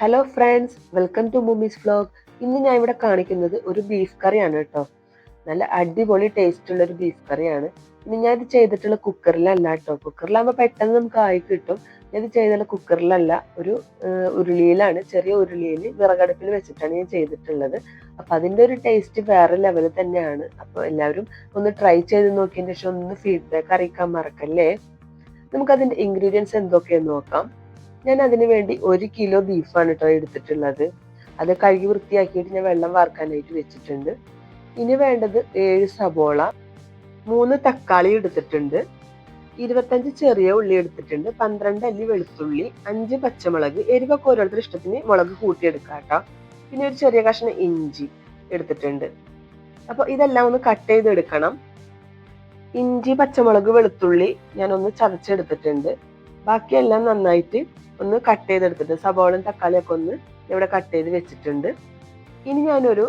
Hello friends welcome to Moomees vlog ഇന്ന് ഞാൻ ഇവിടെ കാണിക്കുന്നത് ഒരു ബീഫ് കറിയാണ് കേട്ടോ. നല്ല അടിപൊളി ടേസ്റ്റ് ഉള്ള ഒരു ബീഫ് കറിയാണ് ഇനി ഞാൻ ഇത് ചെയ്തിട്ടുള്ള കുക്കറിലല്ല കേട്ടോ. കുക്കറിലാകുമ്പോൾ പെട്ടെന്ന് നമുക്ക് ആയി കിട്ടും. ഞാൻ ഇത് ചെയ്തുള്ള കുക്കറിലല്ല ഒരു ഉരുളിയിലാണ്. ചെറിയ ഉരുളിയിൽ വിറകടുപ്പിൽ വെച്ചിട്ടാണ് ഞാൻ ചെയ്തിട്ടുള്ളത്. അപ്പം അതിന്റെ ഒരു ടേസ്റ്റ് വേറെ ലെവലിൽ തന്നെയാണ്. അപ്പോൾ എല്ലാവരും ഒന്ന് ട്രൈ ചെയ്ത് നോക്കിയതിന് ശേഷം ഒന്ന് ഫീഡ്ബാക്ക് അറിയിക്കാൻ മറക്കല്ലേ? നമുക്കതിന്റെ ഇൻഗ്രീഡിയൻസ് എന്തൊക്കെയെന്ന് നോക്കാം. ഞാൻ അതിന് വേണ്ടി ഒരു കിലോ ബീഫാണ് കേട്ടോ എടുത്തിട്ടുള്ളത്. അത് കഴുകി വൃത്തിയാക്കിയിട്ട് ഞാൻ വെള്ളം വാർക്കാനായിട്ട് വെച്ചിട്ടുണ്ട്. ഇനി വേണ്ടത് ഏഴ് സബോള മൂന്ന് തക്കാളി എടുത്തിട്ടുണ്ട്. ഇരുപത്തഞ്ച് ചെറിയ ഉള്ളി എടുത്തിട്ടുണ്ട്. പന്ത്രണ്ട് അല്ലി വെളുത്തുള്ളി അഞ്ച് പച്ചമുളക് എരിവൊക്കെ ഓരോരുത്തരുടെ ഇഷ്ടത്തിന് മുളക് കൂട്ടിയെടുക്കാം കേട്ടോ പിന്നെ ഒരു ചെറിയ കഷ്ണം ഇഞ്ചി എടുത്തിട്ടുണ്ട്. അപ്പോൾ ഇതെല്ലാം ഒന്ന് കട്ട് ചെയ്തെടുക്കണം. ഇഞ്ചി പച്ചമുളക് വെളുത്തുള്ളി ഞാനൊന്ന് ചതച്ചെടുത്തിട്ടുണ്ട്. ബാക്കിയെല്ലാം നന്നായിട്ട് ഒന്ന് കട്ട് ചെയ്തെടുത്തിട്ട് സബോളയും തക്കാളിയൊക്കെ ഒന്ന് ഇവിടെ കട്ട് ചെയ്ത് വെച്ചിട്ടുണ്ട്. ഇനി ഞാനൊരു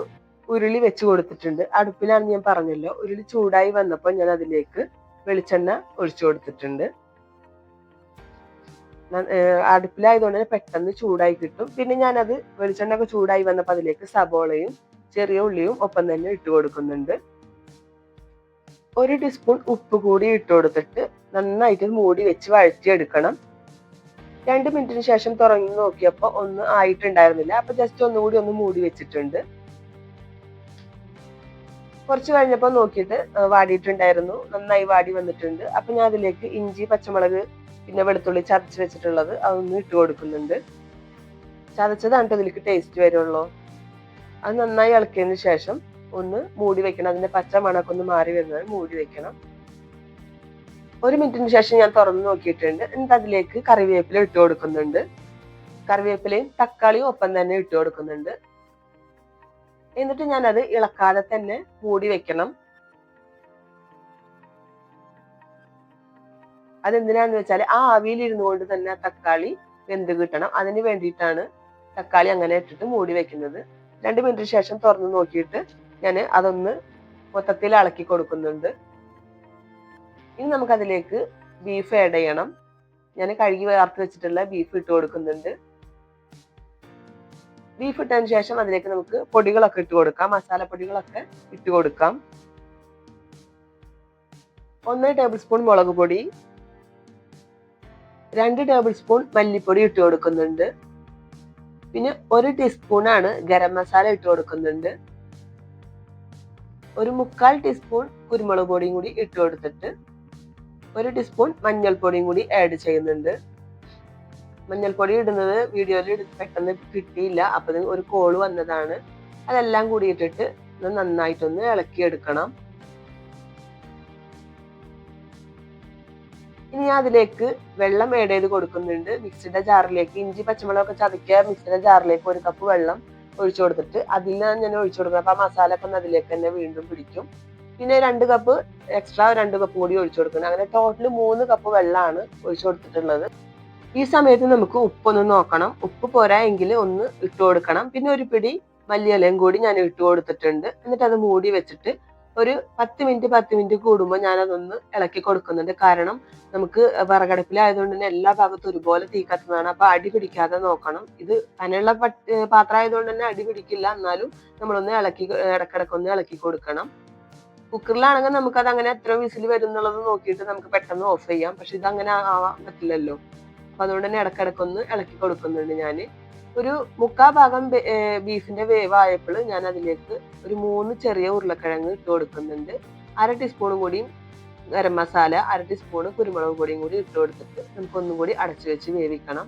ഉരുളി വെച്ച് കൊടുത്തിട്ടുണ്ട്. അടുപ്പിലാണ് ഞാൻ പറഞ്ഞല്ലോ ഉരുളി ചൂടായി വന്നപ്പോൾ ഞാൻ അതിലേക്ക് വെളിച്ചെണ്ണ ഒഴിച്ചു കൊടുത്തിട്ടുണ്ട്. അടുപ്പിലായതുകൊണ്ട് പെട്ടെന്ന് ചൂടായി കിട്ടും. പിന്നെ ഞാനത് വെളിച്ചെണ്ണ ഒക്കെ ചൂടായി വന്നപ്പോൾ അതിലേക്ക് സബോളയും ചെറിയ ഉള്ളിയും ഒപ്പം തന്നെ ഇട്ട് കൊടുക്കുന്നുണ്ട്. ഒരു ടീസ്പൂൺ ഉപ്പ് കൂടി ഇട്ട് കൊടുത്തിട്ട് നന്നായിട്ട് മൂടി വെച്ച് വഴറ്റിയെടുക്കണം. രണ്ട് മിനിറ്റിന് ശേഷം തുറന്നു നോക്കിയപ്പോൾ ഒന്ന് ആയിട്ടുണ്ടായിരുന്നില്ല. അപ്പൊ ജസ്റ്റ് ഒന്നുകൂടി ഒന്ന് മൂടി വെച്ചിട്ടുണ്ട്. കുറച്ച് കഴിഞ്ഞപ്പോൾ നോക്കിയിട്ട് വാടിയിട്ടുണ്ടായിരുന്നു. നന്നായി വാടി വന്നിട്ടുണ്ട്. അപ്പൊ ഞാൻ അതിലേക്ക് ഇഞ്ചി പച്ചമുളക് പിന്നെ വെളുത്തുള്ളി ചതച്ച് വെച്ചിട്ടുള്ളത് അതൊന്ന് ഇട്ട് കൊടുക്കുന്നുണ്ട്. ചതച്ചതാണ് ഇതിലേക്ക് ടേസ്റ്റ് വരുള്ളൂ. അത് നന്നായി ഇളക്കിയതിന് ശേഷം ഒന്ന് മൂടി വെക്കണം. അതിന്റെ പച്ച മണക്കൊന്ന് മാറി വരുന്നത് മൂടി വെക്കണം. ഒരു മിനിറ്റിന് ശേഷം ഞാൻ തുറന്നു നോക്കിയിട്ടുണ്ട്. എന്നിട്ട് അതിലേക്ക് കറിവേപ്പില ഇട്ട് കൊടുക്കുന്നുണ്ട്. കറിവേപ്പിലയും തക്കാളിയും ഒപ്പം തന്നെ ഇട്ട് കൊടുക്കുന്നുണ്ട്. എന്നിട്ട് ഞാൻ അത് ഇളക്കാതെ തന്നെ മൂടി വെക്കണം. അതെന്തിനാന്ന് വെച്ചാൽ ആ ആവിയിൽ ഇരുന്നു കൊണ്ട് തന്നെ തക്കാളി വെന്ത് കിട്ടണം. അതിന് വേണ്ടിയിട്ടാണ് തക്കാളി അങ്ങനെ ഇട്ടിട്ട് മൂടി വെക്കുന്നത്. രണ്ട് മിനിറ്റിന് ശേഷം തുറന്നു നോക്കിയിട്ട് ഞാൻ അതൊന്ന് മൊത്തത്തിൽ ഇളക്കി കൊടുക്കുന്നുണ്ട്. ഇനി നമുക്കതിലേക്ക് ബീഫ് ആഡ് ചെയ്യണം. ഞാൻ കഴുകി വാർത്ത് വെച്ചിട്ടുള്ള ബീഫ് ഇട്ട് കൊടുക്കുന്നുണ്ട്. ബീഫ് ഇട്ടതിന് ശേഷം അതിലേക്ക് നമുക്ക് പൊടികളൊക്കെ ഇട്ട് കൊടുക്കാം. മസാലപ്പൊടികളൊക്കെ ഇട്ട് കൊടുക്കാം. ഒന്ന് ടേബിൾ സ്പൂൺ മുളക് പൊടി. രണ്ട് ടേബിൾ സ്പൂൺ മല്ലിപ്പൊടി ഇട്ട് കൊടുക്കുന്നുണ്ട്. പിന്നെ ഒരു ടീസ്പൂണാണ് ഗരം മസാല ഇട്ട് കൊടുക്കുന്നുണ്ട്. ഒരു മുക്കാൽ ടീസ്പൂൺ കുരുമുളക് പൊടിയും കൂടി ഇട്ട് കൊടുത്തിട്ട് ഒരു ടീസ്പൂൺ മഞ്ഞൾപ്പൊടിയും കൂടി ആഡ് ചെയ്യുന്നുണ്ട്. മഞ്ഞൾപ്പൊടി ഇടുന്നത് വീഡിയോയിൽ പെട്ടെന്ന് കിട്ടിയില്ല. അപ്പൊ ഒരു കോൾ വന്നതാണ്. അതെല്ലാം കൂടി ഇട്ടിട്ട് നന്നായിട്ടൊന്ന് ഇളക്കിയെടുക്കണം. ഇനി അതിലേക്ക് വെള്ളം ആഡ് ചെയ്ത് കൊടുക്കുന്നുണ്ട്. മിക്സിയുടെ ജാറിലേക്ക് ഇഞ്ചി പച്ചമുളകൊക്കെ ചതക്കിയ മിക്സിയുടെ ജാറിലേക്ക് ഒരു കപ്പ് വെള്ളം ഒഴിച്ചു കൊടുത്തിട്ട് അതിൽ ഞാൻ ഒഴിച്ചു കൊടുക്കുന്നത്. അപ്പൊ ആ മസാല ഒക്കെ അതിലേക്ക് തന്നെ വീണ്ടും പിടിക്കും. പിന്നെ രണ്ട് കപ്പ് എക്സ്ട്രാ രണ്ട് കപ്പ് കൂടി ഒഴിച്ചു കൊടുക്കണം. അങ്ങനെ ടോട്ടൽ മൂന്ന് കപ്പ് വെള്ളമാണ് ഒഴിച്ചു കൊടുത്തിട്ടുള്ളത്. ഈ സമയത്ത് നമുക്ക് ഉപ്പൊന്ന് നോക്കണം. ഉപ്പ് പോരാ എങ്കിൽ ഒന്ന് ഇട്ട് കൊടുക്കണം. പിന്നെ ഒരു പിടി മല്ലിയിലയും കൂടി ഞാൻ ഇട്ട് കൊടുത്തിട്ടുണ്ട്. എന്നിട്ട് അത് മൂടി വെച്ചിട്ട് ഒരു പത്ത് മിനിറ്റ് പത്ത് മിനിറ്റ് കൂടുമ്പോൾ ഞാൻ അതൊന്ന് ഇളക്കി കൊടുക്കുന്നുണ്ട്. കാരണം നമുക്ക് വിറകടുപ്പിലായതുകൊണ്ട് തന്നെ എല്ലാ ഭാഗത്തും ഒരുപോലെ തീ കത്തുന്നതാണ്. അപ്പൊ അടി പിടിക്കാതെ നോക്കണം. ഇത് അനുള്ള പാത്രം ആയതുകൊണ്ട് തന്നെ അടി പിടിക്കില്ല. എന്നാലും നമ്മളൊന്ന് ഇളക്കി ഇടക്കിടക്ക് ഒന്ന് ഇളക്കി കൊടുക്കണം. കുക്കറിലാണെങ്കിൽ നമുക്ക് അത് അങ്ങനെ എത്ര വിസിൽ വരും എന്നുള്ളത് നോക്കിയിട്ട് നമുക്ക് പെട്ടെന്ന് ഓഫ് ചെയ്യാം. പക്ഷെ ഇത് അങ്ങനെ ആവാൻ പറ്റില്ലല്ലോ. അപ്പൊ അതുകൊണ്ട് തന്നെ ഇടക്കിടക്ക് ഒന്ന് ഇളക്കി കൊടുക്കുന്നുണ്ട് ഞാൻ ഒരു മുക്കാ ഭാഗം ബീഫിന്റെ വേവായപ്പോൾ ഞാൻ അതിലേക്ക് ഒരു മൂന്ന് ചെറിയ ഉരുളക്കിഴങ്ങ് ഇട്ട് കൊടുക്കുന്നുണ്ട്. അര ടീസ്പൂണും കൂടിയും ഗരം മസാല അര ടീസ്പൂൺ കുരുമുളക് പൊടിയും കൂടി ഇട്ട് കൊടുത്തിട്ട് നമുക്ക് ഒന്നും കൂടി അടച്ചു വെച്ച് വേവിക്കണം.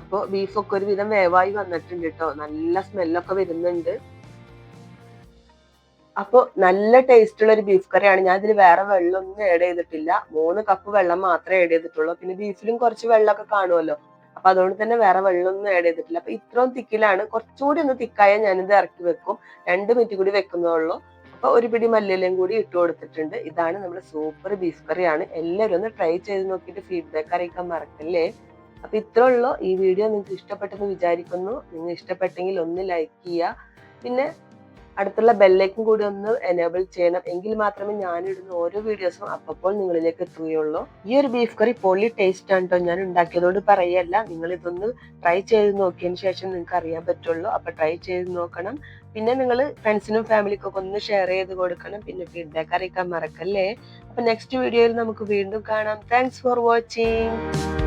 അപ്പൊ ബീഫൊക്കെ ഒരു വിധം വേവായി വന്നിട്ടുണ്ട് കേട്ടോ നല്ല സ്മെല്ലൊക്കെ വരുന്നുണ്ട്. അപ്പൊ നല്ല ടേസ്റ്റ് ഉള്ള ഒരു ബീഫ് കറിയാണ്. ഞാൻ ഇതിൽ വേറെ വെള്ളമൊന്നും ആഡ് ചെയ്തിട്ടില്ല. മൂന്ന് കപ്പ് വെള്ളം മാത്രമേ ആഡ് ചെയ്തിട്ടുള്ളൂ. പിന്നെ ബീഫിലും കുറച്ച് വെള്ളമൊക്കെ കാണുമല്ലോ. അപ്പൊ അതുകൊണ്ട് തന്നെ വേറെ വെള്ളമൊന്നും ആഡ് ചെയ്തിട്ടില്ല. അപ്പൊ ഇത്രയും തിക്കിലാണ്. കുറച്ചുകൂടി ഒന്ന് തിക്കായ ഞാനിത് ഇറക്കി വെക്കും. രണ്ട് മിനിറ്റ് കൂടി വെക്കുന്നതുള്ളൂ അപ്പൊ ഒരു പിടി മല്ലിയിലും കൂടി ഇട്ട് കൊടുത്തിട്ടുണ്ട്. ഇതാണ് നമ്മുടെ സൂപ്പർ ബീഫ് കറിയാണ്. എല്ലാവരും ഒന്ന് ട്രൈ ചെയ്ത് നോക്കിയിട്ട് ഫീഡ്ബാക്ക് അറിയിക്കാൻ മറക്കല്ലേ? അപ്പൊ ഇത്രേ ഉള്ളൂ. ഈ വീഡിയോ നിങ്ങൾക്ക് ഇഷ്ടപ്പെട്ടെന്ന് വിചാരിക്കുന്നു. നിങ്ങൾ ഇഷ്ടപ്പെട്ടെങ്കിൽ ഒന്ന് ലൈക്ക് ചെയ്യുക. പിന്നെ അടുത്തുള്ള ബെല്ലേക്കും കൂടി ഒന്ന് എനേബിൾ ചെയ്യണം. എങ്കിൽ മാത്രമേ ഞാൻ ഇടുന്ന ഓരോ വീഡിയോസും അപ്പോൾ നിങ്ങളിലേക്ക് എത്തുകയുള്ളൂ. ഈ ഒരു ബീഫ് കറി പൊള്ളി ടേസ്റ്റ് ആണ് കേട്ടോ ഞാൻ ഉണ്ടാക്കിയതുകൊണ്ട് പറയല്ല. നിങ്ങൾ ഇതൊന്ന് ട്രൈ ചെയ്ത് നോക്കിയതിന് ശേഷം നിങ്ങൾക്ക് അറിയാൻ പറ്റുള്ളൂ. അപ്പൊ ട്രൈ ചെയ്ത് നോക്കണം. പിന്നെ നിങ്ങൾ ഫ്രണ്ട്സിനും ഫാമിലിക്കൊക്കെ ഒന്ന് ഷെയർ ചെയ്ത് കൊടുക്കണം. പിന്നെ ഫീഡ്ബാക്ക് അറിയിക്കാൻ മറക്കല്ലേ. അപ്പൊ നെക്സ്റ്റ് വീഡിയോയിൽ നമുക്ക് വീണ്ടും കാണാം. Thanks for watching